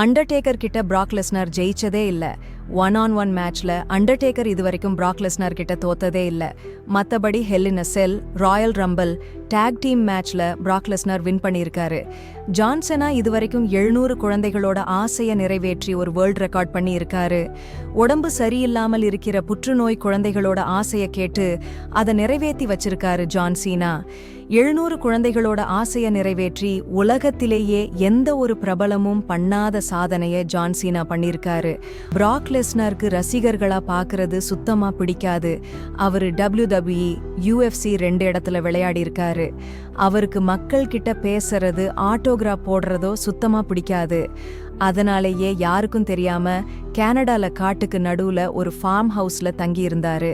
Undertaker கிட்ட பிராக் Lesnar ஜெயிச்சதே இல்ல. ஒன் ஆன் ஒன் மேட்ச்ல அண்டர்டேக்கர் இதுவரைக்கும் பிராக்லெஸ்னர் கிட்ட தோத்ததே இல்ல. மத்தபடி Hell Cell Royal Rumble tag team மேட்ச்ல பிராக்லெஸ்னர் வின் பண்ணியிருக்காரு. ஜான்சனா இதுவரைக்கும் எழுநூறு குழந்தைகளோட ஆசையை நிறைவேற்றி ஒரு வேர்ல்ட் ரெக்கார்ட் பண்ணியிருக்காரு. உடம்பு சரியில்லாமல் இருக்கிற புற்றுநோய் குழந்தைகளோட ஆசையை கேட்டு அதை நிறைவேற்றி வச்சிருக்காரு ஜான் சீனா எழுநூறு குழந்தைகளோட ஆசையை நிறைவேற்றி உலகத்திலேயே எந்த ஒரு பிரபலமும் பண்ணாத சாதனையை ஜான் சீனா பண்ணியிருக்காரு. பிராக்ல லெஸ்னருக்கு ரசிகர்களா பார்க்கறது சுத்தமா பிடிக்காது. அவர் டபிள்யூ டபிள்யூஇ யூஎஃப்சி ரெண்டு இடத்துல விளையாடி இருக்காரு அவருக்கு மக்கள் கிட்ட பேசுறது ஆட்டோகிராஃப் போடுறதோ சுத்தமா பிடிக்காது. அதனாலேயே யாருக்கும் தெரியாம கனடால காட்டுக்கு நடுவுல ஒரு ஃபார்ம் ஹவுஸ்ல தங்கி இருந்தாரு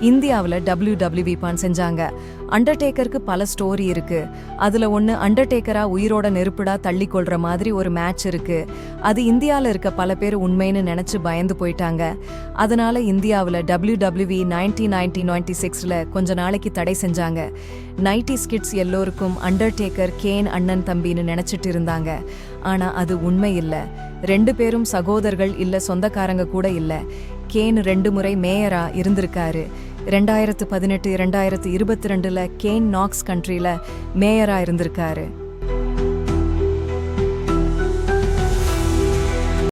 இந்தியாவில் டபிள்யூ டபிள்யூ பான் செஞ்சாங்க. அண்டர்டேக்கருக்கு பல ஸ்டோரி இருக்கு. அதுல ஒன்று அண்டர்டேக்கரா உயிரோட நெருப்புடா தள்ளி கொள்ற மாதிரி ஒரு மேட்ச் இருக்கு. அது இந்தியாவில் இருக்க பல பேர் உண்மைன்னு நினைச்சு பயந்து போயிட்டாங்க. அதனால இந்தியாவில் W W nineteen nineteen ninety சிக்ஸில் கொஞ்ச நாளைக்கு தடை செஞ்சாங்க. நைட்டி ஸ்கிட்ஸ் எல்லோருக்கும் அண்டர்டேக்கர் கேன் அண்ணன் தம்பின்னு நினைச்சிட்டு இருந்தாங்க. ஆனா அது உண்மை இல்லை. ரெண்டு பேரும் சகோதரர்கள் இல்ல சொந்தக்காரங்க கூட இல்ல. கேன் ரெண்டு முறை மேயரா இருந்திருக்காரு. ரெண்டாயிரத்து பதினெட்டு ரெண்டாயிரத்து இருபத்தி ரெண்டில் கேன் நாக்ஸ் கண்ட்ரியில் மேயராக இருந்திருக்காரு.